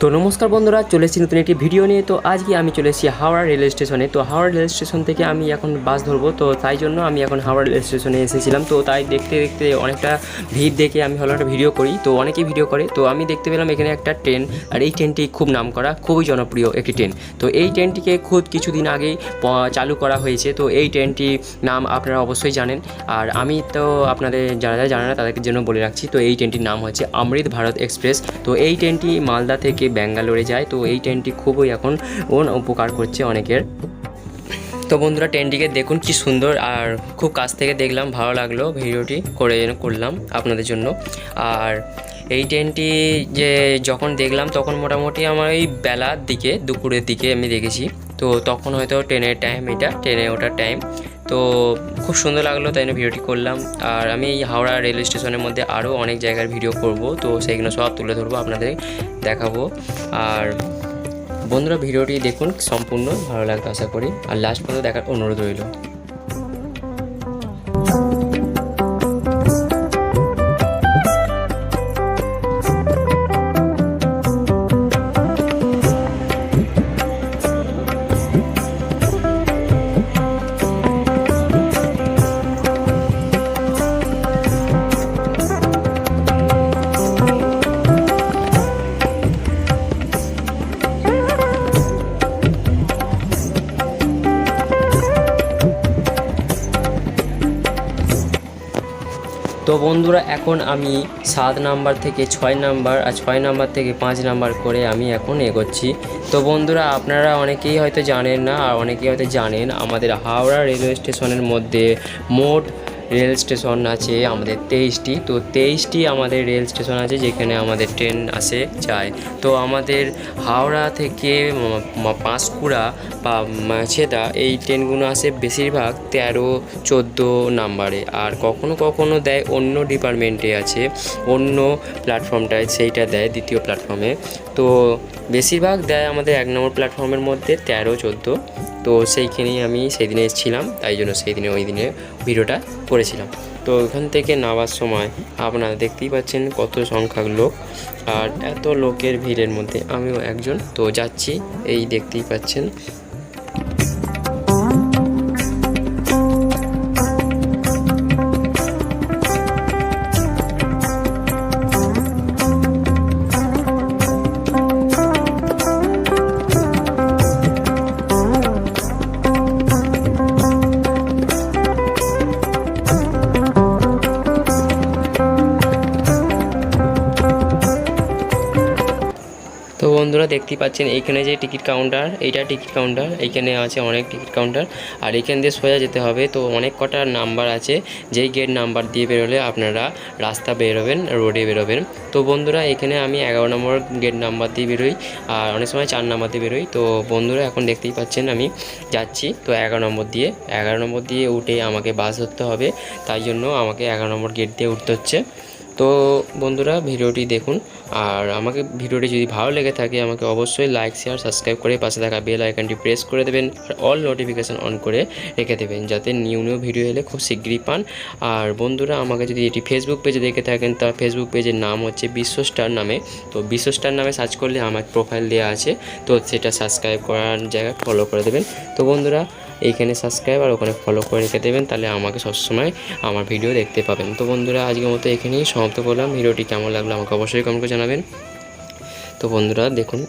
তো নমস্কার বন্ধুরা, চলে এসেছি নতুন একটি ভিডিও নিয়ে। তো আজকে আমি চলে এসেছি হাওড়া রেল স্টেশনে। তো হাওড়া রেল স্টেশন থেকে আমি এখন বাস ধরবো। তো তাই জন্য আমি এখন হাওড়া রেল স্টেশনে এসেছিলাম। তো তাই দেখতে দেখতে অনেকটা ভিড় দেখে আমি হলো একটা ভিডিও করি। তো অনেকে ভিডিও করে। তো আমি দেখতে পেলাম এখানে একটা ট্রেন, আর এই ট্রেনটি খুব নাম করা খুবই জনপ্রিয় একটি ট্রেন। তো এই ট্রেনটিকে খুব কিছুদিন আগেই চালু করা হয়েছে। তো এই ট্রেনটির নাম আপনারা অবশ্যই জানেন। আর আমি তো আপনাদের যারা যারা জানে না তাদের জন্য বলে রাখছি। তো এই ট্রেনটির নাম হচ্ছে অমৃত ভারত এক্সপ্রেস। তো এই ট্রেনটি মালদা থেকে ব্যাঙ্গালোরে যায়, তো এই ট্রেনটি খুবই এখন উপকার করছে অনেকের। তো বন্ধুরা, ট্রেনটিকে দেখুন কি সুন্দর, আর খুব কাছ থেকে দেখলাম, ভালো লাগল ভিডিওটি করে করলাম আপনাদের জন্য। আর এই ট্রেনটি যে যখন দেখলাম, তখন মোটামুটি আমার এই বেলার দিকে, দুপুরের দিকে আমি দেখেছি। তো তখন হয়তো ট্রেনের টাইম এটা, ট্রেনে ওঠার টাইম তো খুব সুন্দর লাগল তাই জন্য ভিডিওটি করলাম। আর আমি এই হাওড়া রেলওয়ে স্টেশনের মধ্যে আরও অনেক জায়গার ভিডিও করব, তো সেইগুলো সব তুলে ধরবো, আপনাদের দেখাবো। আর বন্ধুরা, ভিডিওটি দেখুন, সম্পূর্ণ ভালো লাগবে আশা করি। আর লাস্ট পর্যন্ত দেখার অনুরোধ রইল। তো বন্ধুরা, এখন আমি সাত নাম্বার থেকে ছয় নাম্বার আর ছয় নাম্বার থেকে পাঁচ নাম্বার করে আমি এখন এগোচ্ছি। তো বন্ধুরা, আপনারা অনেকেই হয়তো জানেন না, আর অনেকেই হয়তো জানেন আমাদের হাওড়া রেলওয়ে স্টেশনের মধ্যে মোট রেল স্টেশন আছে আমাদের তেইশটি। তো তেইশটি আমাদের রেল স্টেশন আছে যেখানে আমাদের ট্রেন আসে, যায়। তো আমাদের হাওড়া থেকে পাঁশকুড়া বা মাছেদা এই ট্রেনগুলো আসে বেশিরভাগ তেরো, চোদ্দ নাম্বারে। আর কখনো কখনো দেয় অন্য ডিপার্টমেন্টে আছে, অন্য প্ল্যাটফর্মটায় সেইটা দেয় দ্বিতীয় প্ল্যাটফর্মে। তো বেশিরভাগ দেয় আমাদের এক নম্বর প্ল্যাটফর্মের মধ্যে তেরো, চোদ্দ। তো সেইখানেই আমি সেই দিনে এসেছিলাম তাই জন্য সেই দিনে ওই দিনে ভিডিওটা করেছিলাম। তো ওখান থেকে নামার সময় আপনারা দেখতেই পাচ্ছেন কত সংখ্যক লোক, আর এত লোকের ভিড়ের মধ্যে আমিও একজন। তো যাচ্ছি, এই দেখতেই পাচ্ছেন তো বন্ধুরা দেখতেই পাচ্ছেন, এইখানে যে টিকিট কাউন্টার, এইটা টিকিট কাউন্টার, এইখানে আছে অনেক টিকিট কাউন্টার। আর এখান দিয়ে সোজা যেতে হবে, তো অনেক কটা নাম্বার আছে, যেই গেট নাম্বার দিয়ে বেরোলে আপনারা রাস্তা বেরোবেন রোডে বেরোবেন। তো বন্ধুরা, এখানে আমি এগারো নম্বর গেট নাম্বার দিয়ে বেরোই, আর অনেক সময় চার নাম্বার দিয়ে বেরোই। তো বন্ধুরা, এখন দেখতেই পাচ্ছেন আমি যাচ্ছি, তো এগারো নম্বর দিয়ে। এগারো নম্বর দিয়ে উঠে আমাকে বাস ধরতে হবে, তাই জন্য আমাকে এগারো নম্বর গেট দিয়ে উঠতে হচ্ছে। তো বন্ধুরা, ভিডিওটি দেখুন। আর আমাকে ভিডিওটি যদি ভালো লেগে থাকে, আমাকে অবশ্যই লাইক শেয়ার সাবস্ক্রাইব করে পাশে থাকা বেল আইকনটি প্রেস করে দেবেন আর অল নোটিফিকেশান অন করে রেখে দেবেন, যাতে নিউ নিউ ভিডিও এলে খুব শীঘ্রই পান। আর বন্ধুরা, আমাকে যদি এটি ফেসবুক পেজে দেখে থাকেন তার ফেসবুক পেজের নাম হচ্ছে বিশ্ব স্টার নামে। তো বিশ্ব স্টার নামে সার্চ করলে আমার প্রোফাইল দেওয়া আছে। তো সেটা সাবস্ক্রাইব করার জায়গায় ফলো করে দেবেন। তো বন্ধুরা এইখানে সাবস্ক্রাইব আর ওখানে ফলো করে রেখে দেবেন, তাহলে আমাকে সবসময় আমার ভিডিও দেখতে পাবেন। তো বন্ধুরা, আজকের মতো এখানেই সমাপ্ত করলাম। ভিডিওটি কেমন লাগল আমাকে অবশ্যই কমেন্ট করে জানাবেন। তো বন্ধুরা, দেখুন।